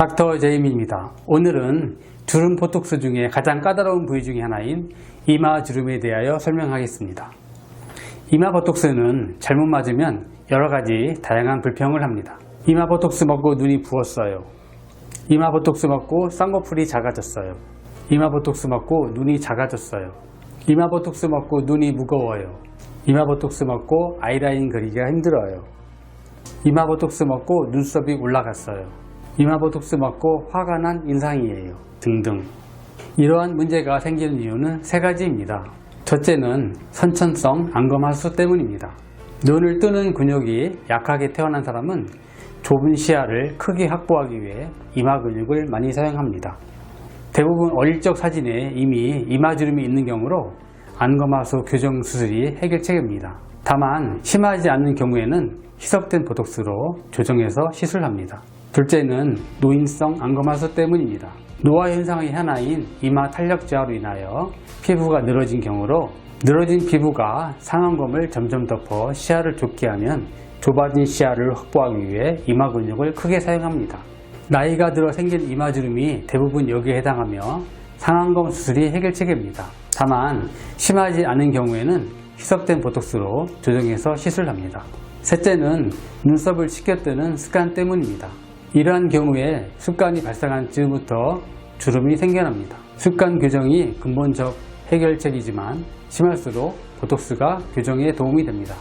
닥터 제이미입니다. 오늘은 주름 보톡스 중에 가장 까다로운 부위 중에 하나인 이마 주름에 대하여 설명하겠습니다. 이마 보톡스는 잘못 맞으면 여러 가지 다양한 불평을 합니다. 이마 보톡스 먹고 눈이 부었어요. 이마 보톡스 먹고 쌍꺼풀이 작아졌어요. 이마 보톡스 먹고 눈이 작아졌어요. 이마 보톡스 먹고 눈이 무거워요. 이마 보톡스 먹고 아이라인 그리기가 힘들어요. 이마 보톡스 먹고 눈썹이 올라갔어요. 이마 보톡스 먹고 화가 난 인상이에요. 등등. 이러한 문제가 생기는 이유는 세 가지입니다. 첫째는 선천성 안검하수 때문입니다. 눈을 뜨는 근육이 약하게 태어난 사람은 좁은 시야를 크게 확보하기 위해 이마 근육을 많이 사용합니다. 대부분 어릴 적 사진에 이미 이마 주름이 있는 경우로 안검하수 교정 수술이 해결책입니다. 다만 심하지 않는 경우에는 희석된 보톡스로 조정해서 시술합니다. 둘째는 노인성 안검하수 때문입니다. 노화 현상의 하나인 이마 탄력 저하로 인하여 피부가 늘어진 경우로 늘어진 피부가 상안검을 점점 덮어 시야를 좁게 하면 좁아진 시야를 확보하기 위해 이마 근육을 크게 사용합니다. 나이가 들어 생긴 이마 주름이 대부분 여기에 해당하며 상안검 수술이 해결책입니다. 다만 심하지 않은 경우에는 희석된 보톡스로 조정해서 시술합니다. 셋째는 눈썹을 치켜뜨는 습관 때문입니다. 이러한 경우에 습관이 발생한 즈음부터 주름이 생겨납니다. 습관 교정이 근본적 해결책이지만 심할수록 보톡스가 교정에 도움이 됩니다.